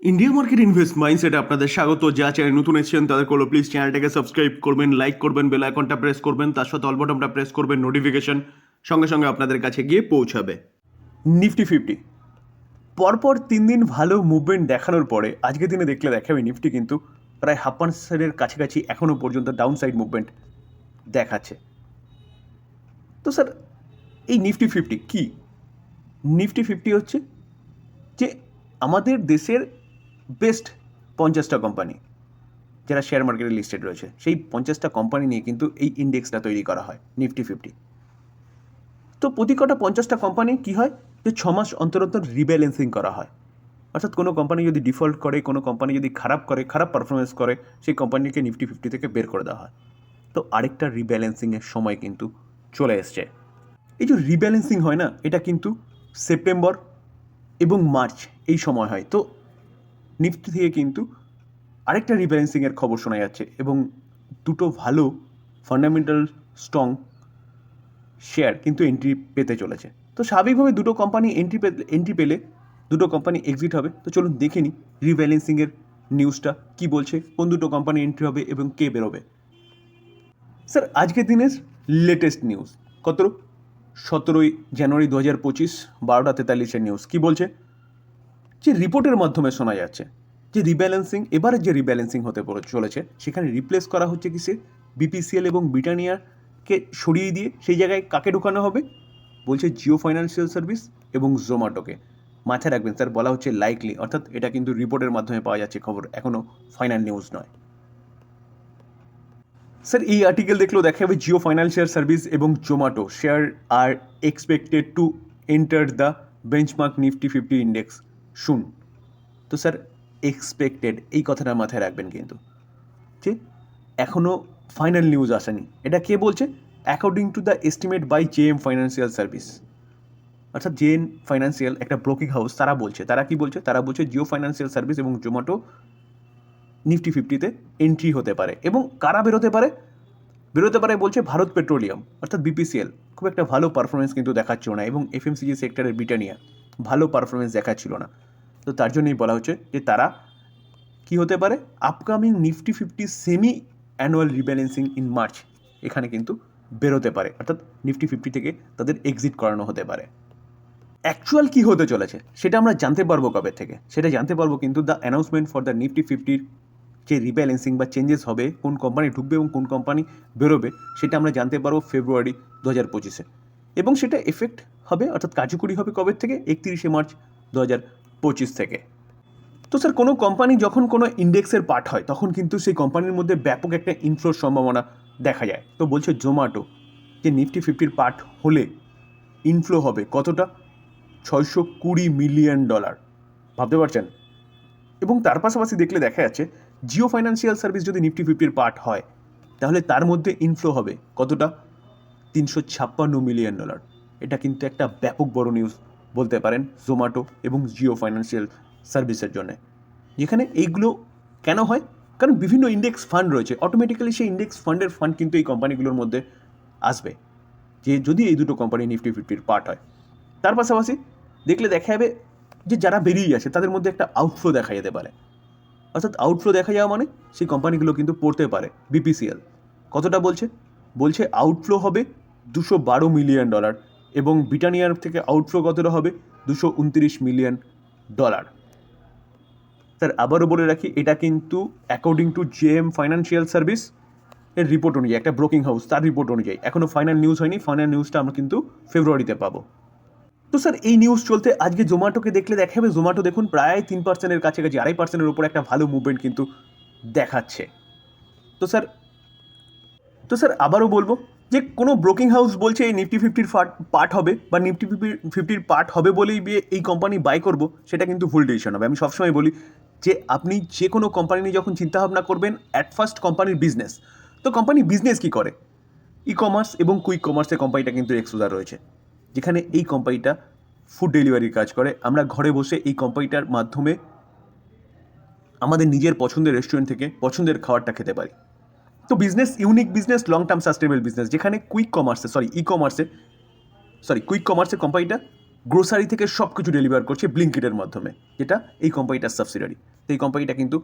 India market invest মাইন্ডসেটে আপনাদের স্বাগত। যা চ্যানেল নতুন এসেছেন, তাদের করল প্লিজ চ্যানেলটাকে সাবস্ক্রাইব করবেন লাইক করবেন বেল আইকনটা প্রেস করবেন, তার সাথে অল বটনটা প্রেস করবেন নোটিফিকেশন সঙ্গে সঙ্গে আপনাদের কাছে গিয়ে পৌঁছাবে। নিফটি ফিফটি পরপর তিন দিন ভালো মুভমেন্ট দেখানোর পরে, আজকের দিনে দেখলে দেখাবে নিফটি কিন্তু প্রায় হাফ পার্সেন্টের কাছাকাছি এখনও পর্যন্ত ডাউন সাইড মুভমেন্ট দেখাচ্ছে। তো স্যার এই নিফটি ফিফটি কী? নিফটি ফিফটি হচ্ছে যে আমাদের দেশের বেস্ট পঞ্চাশটা কোম্পানি যারা শেয়ার মার্কেটে লিস্টেড রয়েছে। সেই পঞ্চাশটা কোম্পানি নিয়ে কিন্তু এই ইন্ডেক্সটা তৈরি করা হয় নিফটি ফিফটি তো প্রতি কটা পঞ্চাশটা কোম্পানি কী হয়? যে ছ মাস অন্তর অন্তর রিব্যালেন্সিং করা হয়। অর্থাৎ কোনো কোম্পানি যদি ডিফল্ট করে, কোনো কোম্পানি যদি খারাপ করে, খারাপ পারফরমেন্স করে, সেই কোম্পানিকে নিফটি ফিফটি থেকে বের করে দেওয়া হয়। তো আরেকটা রিব্যালেন্সিংয়ের সময় কিন্তু চলে এসছে। এই যে রিব্যালেন্সিং হয় না, এটা কিন্তু সেপ্টেম্বর এবং মার্চ এই সময় হয়। তো নিফটি থেকে কিন্তু আরেকটা রিব্যালেন্সিংয়ের খবর শোনা যাচ্ছে এবং দুটো ভালো ফান্ডামেন্টাল স্ট্রং শেয়ার কিন্তু এন্ট্রি পেতে চলেছে। তো স্বাভাবিকভাবে দুটো কোম্পানি এন্ট্রি এন্ট্রি পেলে দুটো কোম্পানি এক্সিট হবে। তো চলুন দেখে নিই রিব্যালেন্সিংয়ের নিউজটা কি বলছে, কোন দুটো কোম্পানি এন্ট্রি হবে এবং কে বেরোবে। স্যার, আজকের দিনের লেটেস্ট নিউজ কত? সতেরোই জানুয়ারি দু হাজার পঁচিশ, বারোটা তেতাল্লিশের নিউজ কি বলছে? যে রিপোর্টের মাধ্যমে শোনা যাচ্ছে, যে রিব্যালেন্সিং, এবারে যে রিব্যালেন্সিং হতে চলেছে, সেখানে রিপ্লেস করা হচ্ছে কিসে বিপিসিএল এবং ব্রিটানিয়াকে সরিয়ে দিয়ে সেই জায়গায় কাকে ঢোকানো হবে? বলছে জিও ফাইন্যান্সিয়াল সার্ভিস এবং জোম্যাটোকে মাথায় রাখবেন স্যার, বলা হচ্ছে লাইকলি অর্থাৎ এটা কিন্তু রিপোর্টের মাধ্যমে পাওয়া যাচ্ছে খবর এখনও ফাইনাল নিউজ নয়। স্যার, এই আর্টিকেল দেখলেও দেখা যাবে জিও ফাইন্যান্সিয়াল সার্ভিস এবং Zomato share R expected to enter the benchmark Nifty fifty index শুন তো স্যার এক্সপেক্টেড এই কথাটা মাথায় রাখবেন কিন্তু। যে এখনও ফাইনাল নিউজ আসেনি। এটা কে বলছে? According to the estimate by J M financial service অর্থাৎ জেএন ফাইন্যান্সিয়াল একটা ব্রোকিং হাউস তারা বলছে। তারা কি বলছে? তারা বলছে জিও ফাইন্যান্সিয়াল সার্ভিস এবং জোম্যাটো নিফটি ফিফটিতে এন্ট্রি হতে পারে। এবং কারা বেরোতে পারে? বেরোতে পারে বলছে ভারত পেট্রোলিয়াম, অর্থাৎ বিপিসিএল খুব একটা ভালো পারফরমেন্স কিন্তু দেখাচ্ছিল না। এবং এফএমসিজি সেক্টরের ব্রিটানিয়া ভালো পারফরমেন্স দেখাচ্ছিল না। তো তার জন্যই বলা হচ্ছে যে তারা কি হতে পারে? Upcoming Nifty fifty semi annual rebalancing in March এখানে কিন্তু বেরোতে পারে। অর্থাৎ নিফটি ফিফটি থেকে তাদের এক্সিট করানো হতে পারে। অ্যাকচুয়াল কী হতে চলেছে সেটা আমরা জানতে পারব কবে থেকে। সেটা জানতে পারব কিন্তু the announcement for the Nifty ফিফটির যে রিব্যালেন্সিং বা চেঞ্জেস হবে, কোন কোম্পানি ঢুকবে এবং কোন কোম্পানি বেরোবে, সেটা আমরা জানতে পারব ফেব্রুয়ারি দু হাজার পঁচিশে। এবং সেটা এফেক্ট হবে, অর্থাৎ কার্যকরী হবে কবে থেকে? একত্রিশে মার্চ দু হাজার পঁচিশ থেকে। তো স্যার কোনো কোম্পানি যখন কোনো ইন্ডেক্সের পার্ট হয়, তখন কিন্তু সেই কোম্পানির মধ্যে ব্যাপক একটা ইনফ্লোর সম্ভাবনা দেখা যায়। তো বলছে জোম্যাটো যে নিফটি ফিফটির পার্ট হলে ইনফ্লো হবে কতটা? ছয়শো কুড়ি মিলিয়ন ডলার ভাবতে পারছেন? এবং তার পাশাপাশি দেখলে দেখা যাচ্ছে জিও ফাইন্যান্সিয়াল সার্ভিস যদি নিফটি ফিফটির পার্ট হয়, তাহলে তার মধ্যে ইনফ্লো হবে কতটা? তিনশো ছাপ্পান্ন মিলিয়ন ডলার। এটা কিন্তু একটা ব্যাপক বড় নিউজ বলতে পারেন জোম্যাটো এবং জিও ফাইন্যান্সিয়াল সার্ভিসের জন্য। যেখানে এইগুলো কেন হয়? কারণ বিভিন্ন ইন্ডেক্স ফান্ড রয়েছে। অটোমেটিক্যালি সেই ইন্ডেক্স ফান্ডের ফান্ড কিন্তু এই কোম্পানিগুলোর মধ্যে আসবে। যে যদি এই দুটো কোম্পানি নিফটি ফিফটির পার্ট হয়। তার পাশাপাশি দেখলে দেখা যাবে যে যারা বেরিয়ে আসে, তাদের মধ্যে একটা আউটফ্লো দেখা যেতে পারে। অর্থাৎ আউটফ্লো দেখা যাওয়া মানে সেই কোম্পানিগুলো কিন্তু পড়তে পারে। বিপিসিএল কতটা বলছে? বলছে আউটফ্লো হবে দুশো বারো মিলিয়ন ডলার এবং ব্রিটানিয়ার থেকে আউটফ্লো কতটা হবে? দুশো উনত্রিশ মিলিয়ন ডলার স্যার আবারও বলে রাখি, এটা কিন্তু according to JM financial service এর রিপোর্ট অনুযায়ী, একটা ব্রোকিং হাউস তার রিপোর্ট অনুযায়ী। এখনও ফাইনাল নিউজ হয়নি ফাইনাল নিউজটা আমরা কিন্তু ফেব্রুয়ারিতে পাবো। তো স্যার এই নিউজ চলতে আজকে জোম্যাটোকে দেখলে দেখা যাবে জোম্যাটো দেখুন, প্রায় তিন পার্সেন্টের কাছাকাছি, আড়াই পার্সেন্টের উপর একটা ভালো মুভমেন্ট কিন্তু দেখাচ্ছে। তো স্যার তো স্যার, আবারও বলব যে কোনো ব্রোকিং হাউস বলছে এই নিফটি ফিফটির পার্ট হবে বা নিফটি ফিফটির ফিফটির পার্ট হবে বলেই এই কোম্পানি বাই করব, সেটা কিন্তু ভুল ডিসিশন হবে। আমি সবসময় বলি যে আপনি যে কোনো কোম্পানি নিয়ে যখন চিন্তাভাবনা করবেন অ্যাট ফার্স্ট কোম্পানির বিজনেস তো কোম্পানি বিজনেস কী করে? ই কমার্স এবং কুইক কমার্সের কোম্পানিটা কিন্তু এক্সোজার রয়েছে, যেখানে এই কোম্পানিটা ফুড ডেলিভারির কাজ করে। আমরা ঘরে বসে এই কোম্পানিটার মাধ্যমে আমাদের নিজের পছন্দের রেস্টুরেন্ট থেকে পছন্দের খাবারটা খেতে পারি। তো business unique business long term sustainable business যেখানে কুইক কমার্সে সরি ই কমার্সে সরি কুইক কমার্সে কোম্পানিটা গ্রোসারি থেকে সব কিছু ডেলিভার করছে ব্লিঙ্কিটের মাধ্যমে, যেটা এই কোম্পানিটার সাবসিডারি তো এই কোম্পানিটা কিন্তু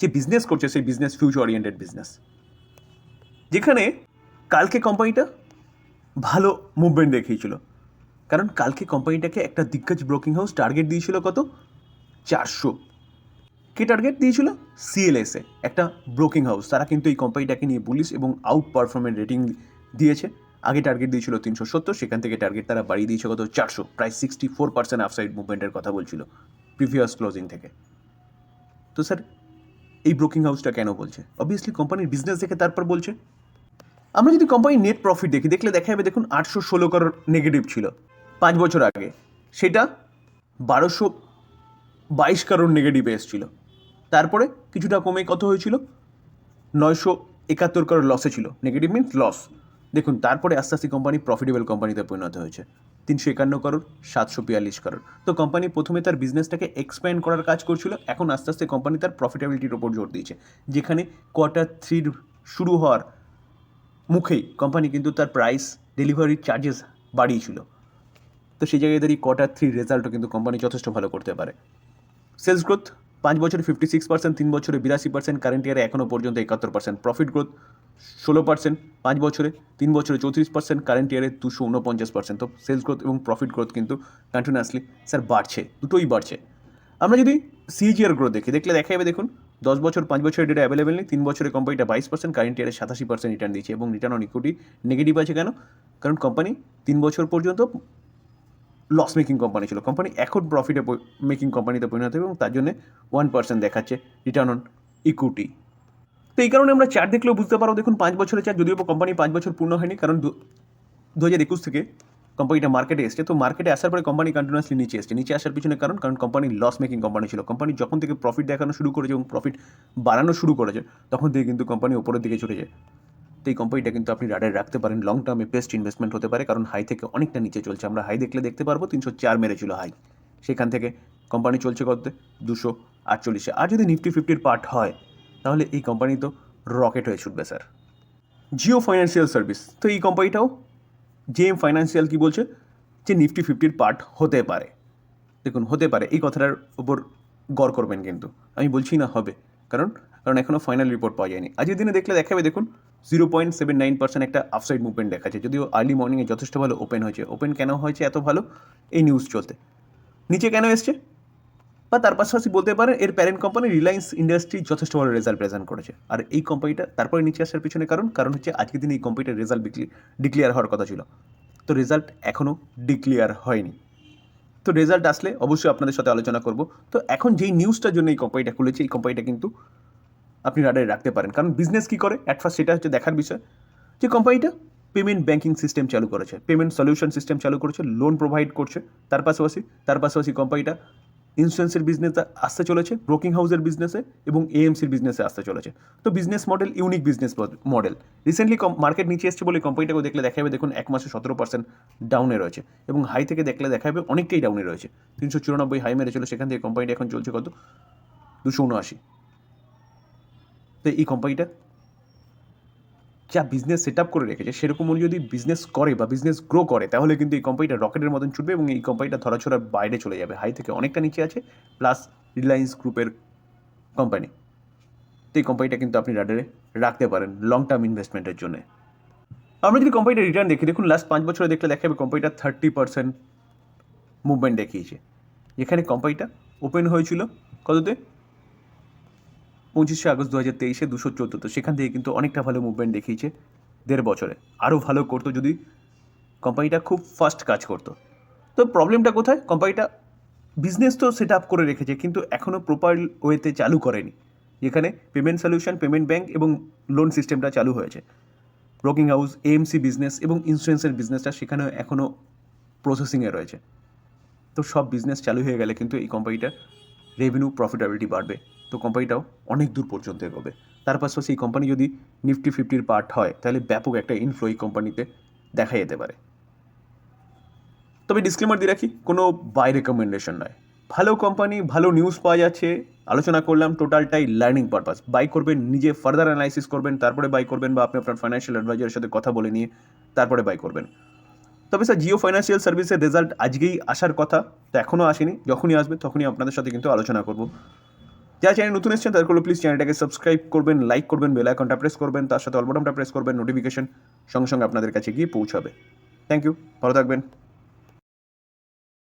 যে বিজনেস করছে, সেই বিজনেস ফিউচার ওরিয়েন্টেড বিজনেস যেখানে কালকে কোম্পানিটা ভালো মুভমেন্ট দেখিয়েছিল। কারণ কালকে কোম্পানিটাকে একটা দিগ্গজ ব্রোকিং হাউস টার্গেট দিয়েছিল কত? চারশো। কে টার্গেট দিয়েছিল? সিএলএসএ একটা ব্রোকিং হাউস তারা কিন্তু এই কোম্পানিটাকে নিয়ে পুলিশ এবং আউট পারফরমেন্স রেটিং দিয়েছে। আগে টার্গেট দিয়েছিল তিনশো সত্তর, সেখান থেকে টার্গেট তারা বাড়িয়ে দিয়েছে কত? চারশো, প্রায় সিক্সটি ফোর পার্সেন্ট আফসাইড মুভমেন্টের কথা বলছিল প্রিভিয়াস ক্লোজিং থেকে। তো স্যার এই ব্রোকিং হাউসটা কেন বলছে? অবভিয়াসলি কোম্পানির বিজনেস দেখে তারপর বলছে। আমরা যদি কোম্পানির নেট প্রফিট দেখি, দেখলে দেখা যাবে দেখুন আটশো ষোলো করোড় নেগেটিভ ছিল। পাঁচ বছর আগে। সেটা বারোশো বাইশ কারোর নেগেটিভ এসেছিল। তারপরে কিছুটা কমে কত হয়েছিল? নয়শো একাত্তর কারোর লসে ছিল। নেগেটিভ মিনস লস দেখুন, তারপরে আস্তে আস্তে কোম্পানি প্রফিটেবল কোম্পানিতে পরিণত হয়েছে। তিনশো একান্ন করোড় সাতশো বিয়াল্লিশ করোড় তো কোম্পানি প্রথমে তার বিজনেসটাকে এক্সপ্যান্ড করার কাজ করছিল, এখন আস্তে আস্তে কোম্পানি তার প্রফিটেবিলিটির ওপর জোর দিয়েছে। যেখানে কোয়ার্টার থ্রির শুরু হওয়ার মুখেই কোম্পানি কিন্তু তার প্রাইস ডেলিভারি চার্জেস বাড়িয়েছিল। তো সেই জায়গায় দাঁড়িয়ে কোয়ার্টার থ্রির রেজাল্টও কিন্তু কোম্পানি যথেষ্ট ভালো করতে পারে। সেলস গ্রোথ পাঁচ বছরে ফিফটি সিক্স পার্সেন্ট তিন বছরে বিরাশি পার্সেন্ট কারেন্ট ইয়ারে এখনও পর্যন্ত একাত্তর পার্সেন্ট প্রফিট গ্রোথ ষোলো পার্সেন্ট পাঁচ বছরে তিন বছরে চৌত্রিশ পার্সেন্ট কারেন্ট ইয়ারে দুশো উনপঞ্চাশ পার্সেন্ট তো সেলস গ্রোথ এবং প্রফিট গ্রোথ কিন্তু কন্টিনিউয়াসলি স্যার বাড়ছে, দুটোই বাড়ছে। আমরা যদি সিজিআর গ্রোথ দেখি, দেখলে দেখা যাবে দেখুন, দশ বছর, পাঁচ বছরের ডেটা অ্যাভেলেবেল নেই, তিন বছরে কোম্পানিটা বাইশ পার্সেন্ট কারেন্ট ইয়ারে সাতাশি পার্সেন্ট রিটার্ন দিচ্ছে এবং রিটার্ন অন ইকুইটি নেগেটিভ আছে কেন? কারণ কোম্পানি তিন বছর পর্যন্ত লস মেকিং কোম্পানি ছিল। কোম্পানি এখন প্রফিটে মেকিং কোম্পানিতে পরিণত হবে এবং তার জন্য ওয়ান পার্সেন্ট দেখাচ্ছে রিটার্ন অন ইকুইটি তো এই কারণে আমরা চার দেখলেও বুঝতে পারো, দেখুন পাঁচ বছরের চার যদিও কোম্পানি পাঁচ বছর পূর্ণ হয়নি, কারণ দু হাজার একুশ থেকে কোম্পানিটা মার্কেটে এসছে। তো মার্কেটে আসার পরে কোম্পানি কন্টিনিউয়াসলি নিচে এসছে। নিচে আসার পিছনে কারণ কারণ কোম্পানি লস মেকিং কোম্পানি ছিল। কোম্পানি যখন থেকে প্রফিট দেখানো শুরু করেছে এবং প্রফিট বাড়ানো শুরু করেছে, তখন থেকে কিন্তু কোম্পানি উপরের দিকে চলে যায় তো এই কোম্পানিটা কিন্তু আপনি রাডারে রাখতে পারেন। লং টার্মে বেস্ট ইনভেস্টমেন্ট হতে পারে, কারণ হাই থেকে অনেকটা নিচে চলছে। আমরা হাই দেখলে দেখতে পারব, তিনশো চার মেরেছিল হাই সেখান থেকে কোম্পানি চলছে কত? দুশো আটচল্লিশে। আর যদি নিফটি ফিফটির পার্ট হয়, তাহলে এই কোম্পানি তো রকেট হয়ে ছুটবে স্যার জিও ফাইন্যান্সিয়াল সার্ভিস তো এই কোম্পানিটাও জেএম ফাইন্যান্সিয়াল কি বলছে? যে নিফটি ফিফটির পার্ট হতে পারে। দেখুন, হতে পারে। এই কথাটার উপর গড় করবেন কিন্তু। আমি বলছি না হবে, কারণ কারণ এখনও ফাইনাল রিপোর্ট পাওয়া যায়নি। আজকের দিনে দেখলে দেখাবে, দেখুন। Zero point seven nine percent একটা আফসাইড মুভমেন্ট দেখাচ্ছে। যদিও আর্লি মর্নিংয়ে যথেষ্ট ভালো ওপেন হয়েছে। ওপেন কেন হয়েছে এত ভালো? এই নিউজ চলতে। নিচে কেন এসছে? বা তার পাশাপাশি বলতে পারেন, এর প্যারেন্ট কোম্পানি রিলায়েন্স ইন্ডাস্ট্রি যথেষ্ট ভালো রেজাল্ট প্রেজেন্ট করেছে। আর এই কোম্পানিটা তারপরে নিচে আসার পিছনে কারণ কারণ হচ্ছে আজকের দিনে এই কোম্পানিটার রেজাল্ট ডিক্লিয়ার হওয়ার কথা ছিল। তো রেজাল্ট এখনও ডিক্লিয়ার হয়নি। তো রেজাল্ট আসলে অবশ্যই আপনাদের সাথে আলোচনা করব। তো এখন যেই নিউজটার জন্য এই কোম্পানিটা খুলেছে, এই কোম্পানিটা কিন্তু আপনি রাডারে রাখতে পারেন। কারণ বিজনেস কী করে? অ্যাট ফার্স্ট সেটা হচ্ছে দেখার বিষয়। যে কোম্পানিটা পেমেন্ট ব্যাঙ্কিং সিস্টেম চালু করেছে পেমেন্ট সলিউশন সিস্টেম চালু করেছে লোন প্রোভাইড করছে। তার পাশাপাশি তার পাশাপাশি কোম্পানিটা ইন্স্যুরেন্সের বিজনেসে আসতে চলেছে ব্রোকিং হাউসের বিজনেসে এবং এএমসির বিজনেসে আসতে চলেছে। তো business model unique business model recently market নিচে এসছে বলে কোম্পানিটাকে দেখলে দেখা যাবে দেখুন এক মাসে সতেরো পার্সেন্ট ডাউনে রয়েছে। এবং হাই থেকে দেখলে দেখা যাবে অনেকটাই ডাউনে রয়েছে। তিনশো চুরানব্বই হাই মেরেছিল সেখান থেকে কোম্পানিটা এখন চলছে কত? দুশো উনআশি। তো এই কোম্পানিটা যা বিজনেস সেট আপ করে রেখেছে, সেরকম উনি যদি বিজনেস করে বা বিজনেস গ্রো করে, তাহলে কিন্তু এই কোম্পানিটা রকেটের মতন ছুটবে এবং এই কোম্পানিটা ধরাছড়ার বাইরে চলে যাবে। হাই থেকে অনেকটা নিচে আছে প্লাস রিলায়েন্স গ্রুপের কোম্পানি তো এই কোম্পানিটা কিন্তু আপনি রাডারে রাখতে পারেন লং টার্ম ইনভেস্টমেন্টের জন্য। আমরা যদি কোম্পানিটা রিটার্ন দেখি, দেখুন লাস্ট পাঁচ বছরে দেখলে দেখা যাবে কোম্পানিটা থার্টি পার্সেন্ট মুভমেন্ট দেখিয়েছে। যেখানে কোম্পানিটা ওপেন হয়েছিল কততে? পঁচিশে আগস্ট দু হাজার তেইশে দুশো চোদ্দোতে। সেখান থেকে কিন্তু অনেকটা ভালো মুভমেন্ট দেখিয়েছে দেড় বছরে। আরও ভালো করতো যদি কোম্পানিটা খুব ফাস্ট কাজ করতো। তো প্রবলেমটা কোথায়? কোম্পানিটা বিজনেস তো সেট আপ করে রেখেছে, কিন্তু এখনও প্রপার ওয়েতে চালু করেনি। যেখানে পেমেন্ট সলিউশন পেমেন্ট ব্যাঙ্ক এবং লোন সিস্টেমটা চালু হয়েছে। ব্রোকিং হাউস এএমসি বিজনেস এবং ইন্স্যুরেন্সের বিজনেসটা সেখানে এখনও প্রসেসিংয়ে রয়েছে। তো সব বিজনেস চালু হয়ে গেলে কিন্তু এই কোম্পানিটার রেভিনিউ প্রফিটেবিলিটি বাড়বে। তো কোম্পানিটাও অনেক দূর পর্যন্ত এগোবে। তার পাশাপাশি এই কোম্পানি যদি নিফটি ফিফটির পার্ট হয়, তাহলে ব্যাপক একটা ইনফ্লো এই কোম্পানিতে দেখা যেতে পারে। তবে ডিসক্লেমার দিয়ে রাখি, কোনো বাই রেকমেন্ডেশন নয়। ভালো কোম্পানি ভালো নিউজ পাওয়া যাচ্ছে, আলোচনা করলাম টোটালটাই লার্নিং পারপাস বাই করবেন, নিজে ফার্দার অ্যানালাইসিস করবেন, তারপরে বাই করবেন বা আপনি আপনার ফাইন্যান্সিয়াল অ্যাডভাইজারের সাথে কথা বলে নিয়ে তারপরে বাই করবেন। তবে স্যার, জিও ফাইন্যান্সিয়াল সার্ভিসের রেজাল্ট আজকেই আসার কথা, তো এখনও আসেনি। যখনই আসবে, তখনই আপনাদের সাথে কিন্তু আলোচনা করব। যা চ্যানেল নতুন এসেছেন, তাদের প্লিজ চ্যানেলটাকে সাবস্ক্রাইব করবেন লাইক করবেন বেল আইকনটা প্রেস করবেন, তার সাথে অলবটনটা প্রেস করবেন নোটিফিকেশন সঙ্গে সঙ্গে আপনাদের কাছে গিয়ে পৌঁছাবে। থ্যাংক ইউ ভালো থাকবেন।